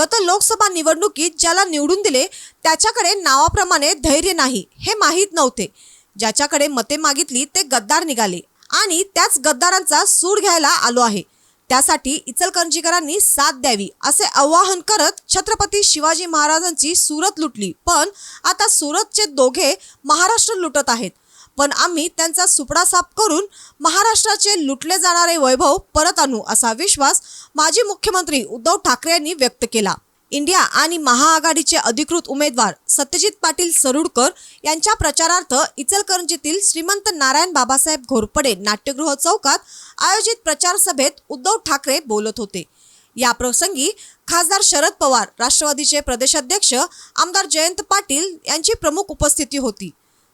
गत लोकसभा निवडणुकीत ज्याला निवडून दिले त्याच्याकडे नावाप्रमाणे धैर्य नाही हे माहीत नव्हते. ज्याच्याकडे मते मागितली ते गद्दार निघाले आणि त्याच गद्दारांचा सूड घ्यायला आलो आहे. त्यासाठी इचलकरंजीकरांनी साथ द्यावी असे आवाहन करत छत्रपती शिवाजी महाराजांची सुरत लुटली. पण आता सुरतचे दोघे महाराष्ट्र लुटत आहेत. पण आम्ही त्यांचा सुपडा साफ करून महाराष्ट्राचे लुटले जाणारे वैभव परत आणू असा विश्वास माजी मुख्यमंत्री उद्धव ठाकरे यांनी व्यक्त केला. इंडिया आणि महाआघाडीचे अधिकृत उमेदवार सत्यजित पाटील सरुडकर यांच्या प्रचारार्थ इचलकरंजीतील श्रीमंत नारायण बाबासाहेब घोरपडे नाट्यगृह चौकात आयोजित प्रचार सभेत उद्धव ठाकरे बोलत होते. या प्रसंगी खासदार शरद पवार राष्ट्रवादीचे प्रदेशाध्यक्ष आमदार जयंत पाटील यांची प्रमुख उपस्थिती होती.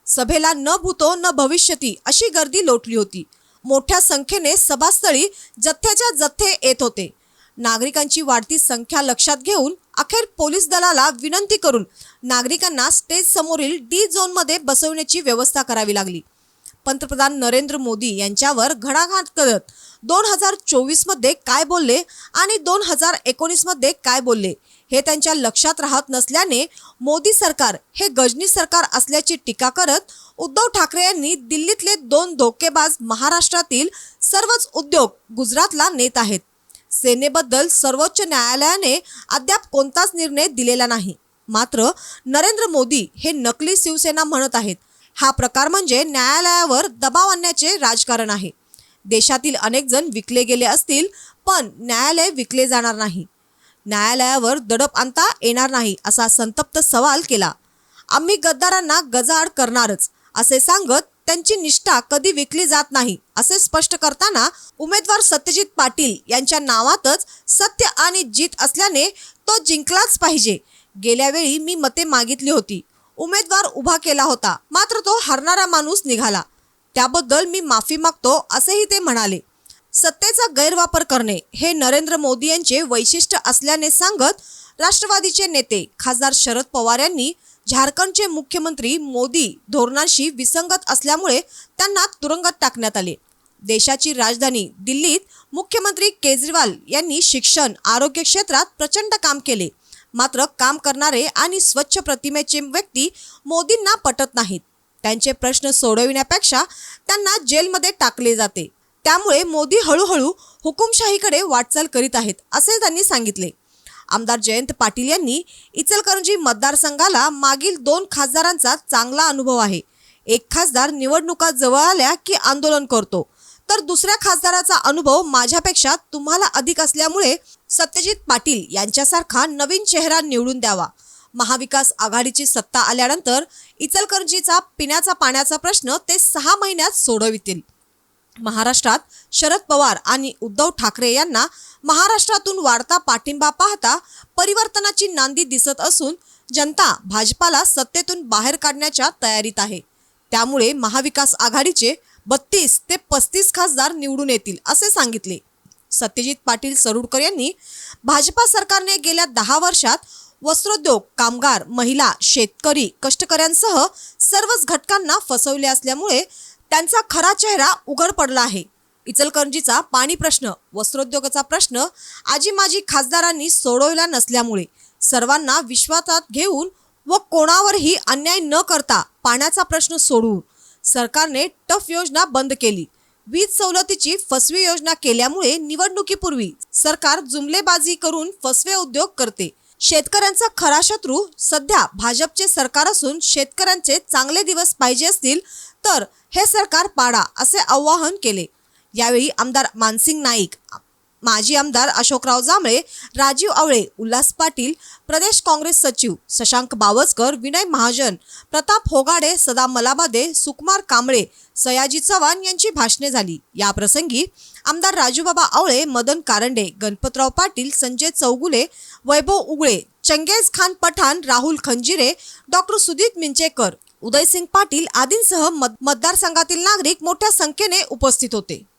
सभेला न भूतो न भविष्यती अशी गर्दी लोटली होती. मोठ्या संख्येने सभास्थळी जथ्याच्या जथ्थे येत होते. नागरिकांची वाढती संख्या लक्षात घेऊन अखेर पोलीस दलाला विनंती करून नागरिकांना स्टेज समोरील डी झोनमध्ये बसवण्याची व्यवस्था करावी लागली. पंतप्रधान नरेंद्र मोदी यांच्यावर घणाघात करत दोन हजार चोवीसमध्ये काय बोलले आणि दोन हजार एकोणीसमध्ये काय बोलले? हे त्यांच्या लक्षात राहत नसल्याने मोदी सरकार हे गजनी सरकार असल्याची टीका करत उद्धव ठाकरे यांनी दिल्लीतले दोन धोकेबाज महाराष्ट्रातील सर्वच उद्योग गुजरातला नेत आहेत. सेनेबद्दल सर्वोच्च न्यायालयाने अद्याप कोणताच निर्णय दिलेला नाही. मात्र नरेंद्र मोदी हे नकली शिवसेना म्हणत आहेत. हा प्रकार म्हणजे न्यायालयावर दबाव आणण्याचे राजकारण आहे. देशातील अनेक जण विकले गेले असतील पण न्यायालय विकले जाणार नाही. न्यायालयावर दडप आणता येणार नाही असा संतप्त सवाल केला. आम्ही गद्दारांना गजाआड करणारच असे सांगत त्यांची निष्ठा कधी विकली जात नाही असे स्पष्ट करताना उमेदवार सत्यजित पाटील यांच्या नावातच सत्य आणि जीत असल्याने तो जिंकलाच पाहिजे. गेल्या वेळी मी मते मागितली होती. उमेदवार उभा केला होता मात्र तो हरणारा माणूस निघाला. त्याबद्दल मी माफी मागतो असेही ते म्हणाले. सत्तेचा गैरवापर करणे हे नरेंद्र मोदी यांचे वैशिष्ट्य असल्याने सांगत राष्ट्रवादीचे नेते खासदार शरद पवार यांनी झारखंडचे मुख्यमंत्री मोदी धोरणांशी विसंगत असल्यामुळे त्यांना तुरुंगात टाकण्यात आले. देशाची राजधानी दिल्लीत मुख्यमंत्री केजरीवाल यांनी शिक्षण आरोग्य क्षेत्रात प्रचंड काम केले. मात्र काम करणारे आणि स्वच्छ प्रतिमेचे व्यक्ती मोदींना पटत नाहीत. त्यांचे प्रश्न सोडविण्यापेक्षा त्यांना जेलमध्ये टाकले जाते. त्यामुळे मोदी हळूहळू हुकुमशाहीकडे वाटचाल करीत आहेत असे त्यांनी सांगितले. आमदार जयंत पाटील यांनी इचलकरंजी मतदारसंघाला मागील दोन खासदारांचा चांगला अनुभव आहे. एक खासदार निवडणुका जवळ आल्या की आंदोलन करतो. तर दुसऱ्या खासदाराचा अनुभव माझ्यापेक्षा तुम्हाला अधिक असल्यामुळे सत्यजित पाटील यांच्यासारखा नवीन चेहरा निवडून द्यावा. महाविकास आघाडीची सत्ता आल्यानंतर इचलकरंजीचा पिण्याचा पाण्याचा प्रश्न ते सहा महिन्यात सोडवितील. महाराष्ट्रात शरद पवार आणि उद्धव ठाकरे यांना महाराष्ट्रातून वाढता पाठिंबा पाहता परिवर्तनाची नांदी दिसत असून जनता भाजपाला सत्तेतून बाहेर काढण्याच्या तयारीत आहे. त्यामुळे महाविकास आघाडीचे बत्तीस ते पस्तीस खासदार निवडून येतील असे सांगितले. सत्यजित पाटील सरुडकर यांनी भाजपा सरकारने गेल्या दहा वर्षात वस्त्रोद्योग कामगार महिला शेतकरी कष्टकऱ्यांसह सर्वच घटकांना फसवले असल्यामुळे त्यांचा खरा चेहरा उघड पडला आहे. इचलकरंजीचा पाणी प्रश्न वस्त्रोद्योगाचा प्रश्न आजी माजी खासदारांनी सोडवला नसल्यामुळे. सर्वांना विश्वासात घेऊन व कोणावरही अन्याय न करता पाण्याचा प्रश्न सोडवून सरकारने टफ योजना बंद केली. वीज सवलतीची फसवी योजना केल्यामुळे निवडणुकीपूर्वी सरकार जुमलेबाजी करून फसवे उद्योग करते. शेतकऱ्यांचा खरा शत्रू सध्या भाजपचे सरकार असून शेतकऱ्यांचे चांगले दिवस पाहिजे असतील तर हे सरकार पाडा असे आवाहन केले. यावेळी आमदार मानसिंग नाईक माजी आमदार अशोकराव जांभळे राजीव आवळे उल्हास पाटील प्रदेश काँग्रेस सचिव शशांक बावसकर विनय महाजन प्रताप होगाडे सदा मलाबादे सुकुमार कांबळे सयाजी चव्हाण यांची भाषणे झाली. या प्रसंगी आमदार राजूबाबा आवळे मदन कारंडे गणपतराव पाटील संजय चौगुले वैभव उगळे चंगेज खान पठाण राहुल खंजिरे डॉक्टर सुदीप मिंचेकर उदयसिंग पाटील आदींसह मत- मतदारसंघातील नागरिक मोठ्या संख्येने उपस्थित होते.